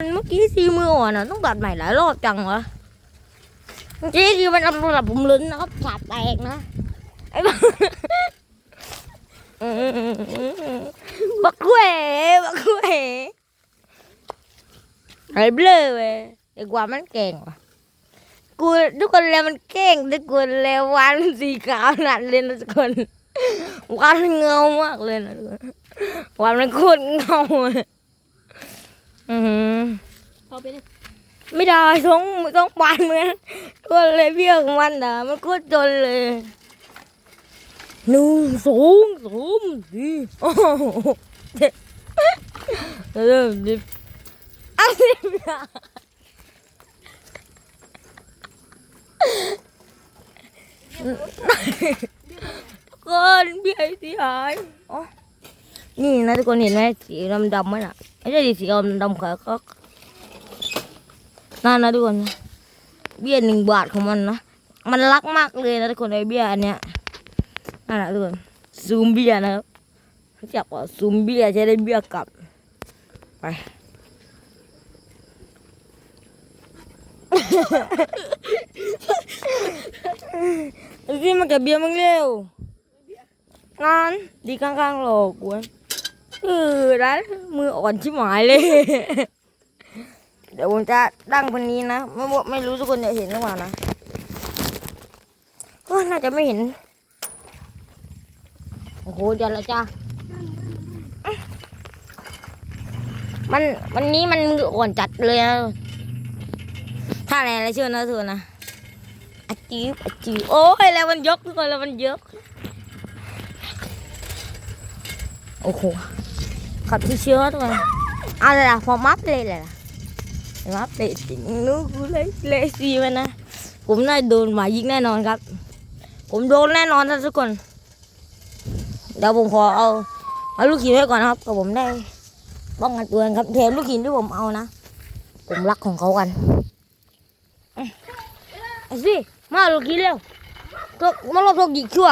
เมื่อกี้ซีมืออ่อนอะต้องตัดใหม่หลายรอบจังวะเมื่อกี้คือมันทำระดับผมลุ้นนะครับขาดแตกนะไอ้บ้าอืมบักเว่บักเว่ไอ้เบลอเว้ยไอ้กว่ามันเก่งว่ะกูทุกคนแล้วมันเก่งทุกคนแล้ววันสีขาวนัดเลยนะทุกคนวันมันเงามากเลยนะทุกคนวันมันโคตรเงาเลย อือหือพอไปเลยไม่ได้ต้องต้องปานเหมือนก็เลยเบี้ยของมันนะมันก็จนเลยหนึ่งสูงสูงดีโอ้โหเริ่มดิบอันนี้คนเบี้ยเสียหายอ๋อนี่นะทุกคนเห็นไหมสีดำดำๆมันอะ ไม่ใช่สีดำดำขาก็นั่นนะทุกคนนเบี้ยหนึ่งบาทของมันนะมันรักมากเลยนะทุกคนไอเบี้ยอันเนี้ยนั่นแหละทุกคนซูมเบี้ยนะครับรู้จักว่าซูมเบี้ยจะได้เบี้ยกลับไปพี่มาเก็บเบี้ยมึงเร็วงานดีข้างๆหลอกกวน เออได้มืออ่อนชิบหายเลย เดี๋ยวผมจะตั้งคนนี้นะ ไม่ไม่รู้ทุกคนจะเห็นหรือเปล่านะก็น่าจะไม่เห็น โอ้โห เดี๋ยวละจ้ามันวันนี้มันมืออ่อนจัดเลยนะถ้าอะไรอะไรชื่อนะเธอนะอาจิวอาจิวโอ้ยแล้วมันยกทุกคนแล้วมันยก โอ้โห ขับที่เชื้อทุกคนอาเลยล่ะพอมัดเลยเลยล่ะมาเตะจริงนู้กูเลยเลซีมันนะ ผมน่าโดนหมายิงแน่นอนครับ ผมโดนแน่นอนนะทุกคนเดี๋ยวผมขอเอาเอาลูกหินไว้ก่อนนะครับก็ผมได้ป้องกันตัวครับแถมลูกหินที่ผมเอานะผมรักของเขากันเอ้สิมาลูกหินเร็วก็มาลบทกหยิกชั่ว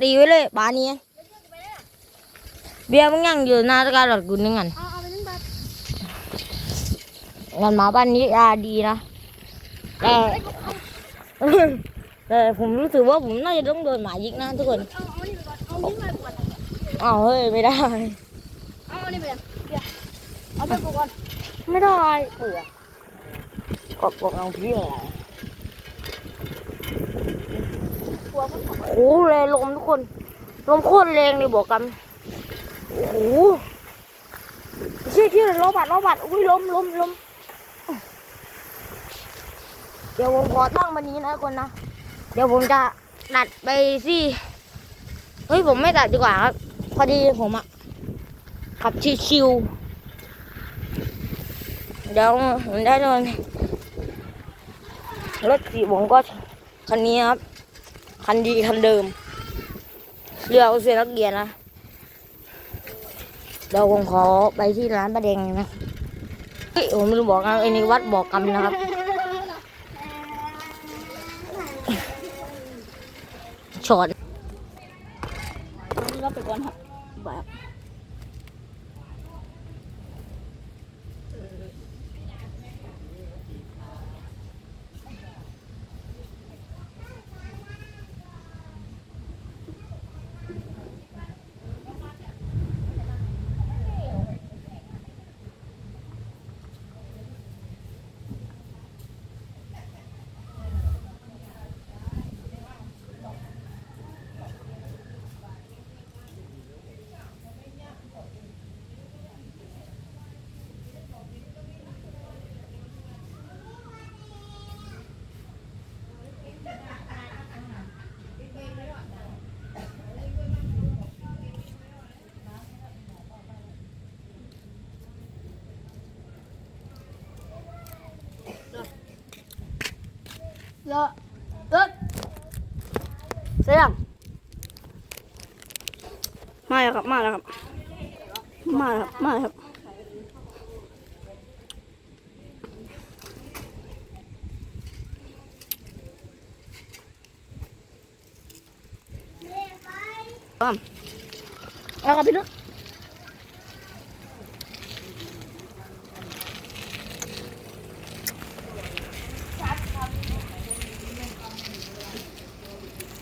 ตีไว้เลยบานี้ เบียร์มึงยังอยู่หน้าตะการหลอดกุนนึงกันเอาเอาไปนึ่งบาทงานหมาบ้านนี้อาดีนะแต่แต่ผมรู้สึกว่าผมน่าจะต้องโดนหมายิงนะทุกคนเอาเอานี่ไปก่อนเอานี่ไปก่อนอ้าวเฮ้ยไม่ได้เอาอันนี้ไปก่อนเดี๋ยวเอาไปก่อนไม่ได้เปลือกกดกดเอาพี่อะไรหัวมันโอ้โหแรงลมทุกคนลมโคตรแรงเลยบอกกัน โอ้โหเชี่ยเชี่ยล้อบัดล้อบัดอุ้ยล้มล้มล้มเดี๋ยวผมขอตั้งวันนี้นะคนนะ เดี๋ยวผมจะตัดไปสิเฮ้ยผมไม่ตัดดีกว่าครับพอดีผมอะขับชิวๆเดี๋ยวผมได้โดนรถสีผมก็คันนี้ครับ คันดีคันเดิมเรือเอาเสียนักเรียนนะ เดี๋ยวผมขอไปที่ร้านประเด็งนะเฮ้ยผมไม่รู้บอกนะไอ้นี่วัดบอกกรรมนะครับช็อตเราไปก่อนครับแบบ แล้วเอิ้นเสียงมาแล้วครับ มาแล้วครับ มาแล้วครับมาแล้วครับแล้วครับพี่นุ๊ก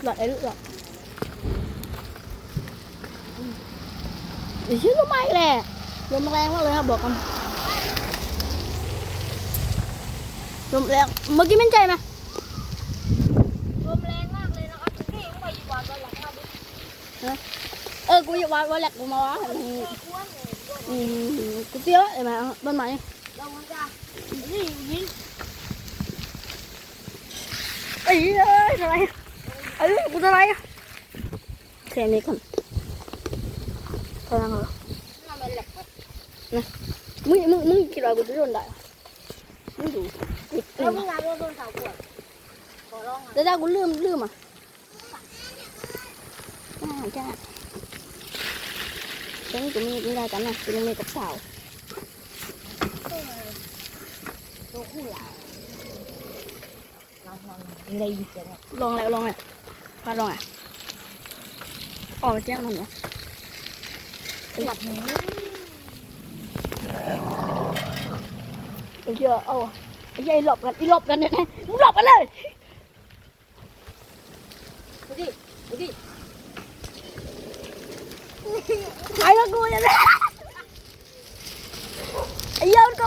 ก่อนไอ้ลูกก่อนเดี๋ยวชื่อลมมาอีกแหละลมแรงมากเลยครับบอกกันลมแรงเมื่อกี้มั่นใจไหมลมแรงมากเลยนะครับพี่ไปอยู่บ้านตอนหลังมาดิเออกูอยากวาดวาดแหลกกูมาวะอืมกูเตี้ยวไอ้แม่บ้านไหนเรามันจะนี่ยิงเอ้ยเอ้ยอะไร เอ้ยกูจะอะไรอะแค่นี้ก่อนพลังเหรอน่ามันแหลกมึงมึงมึงคิดว่ากูจะโดนได้เหรอมึงดูอีกแล้วมึงงานโดนสาวปวดขอร้องอะแต่ถ้ากูลืมลืมอะอ่าจ้าฉันกูมีไม่ได้กันนะกูยังมีกับสาวตัวคู่หลาย ลองอะไรอีกเดี๋ยวลองแล้วลองอะมาลองอะออกมาแจ้งหน่อยหลับนี้เยอะเอาไอ้ยัยหลบกันไอ้หลบกันเนี่ยมึงหลบกันเลยดูดิดูดิไอ้ก็กูเนี่ยไอ้ยัยก็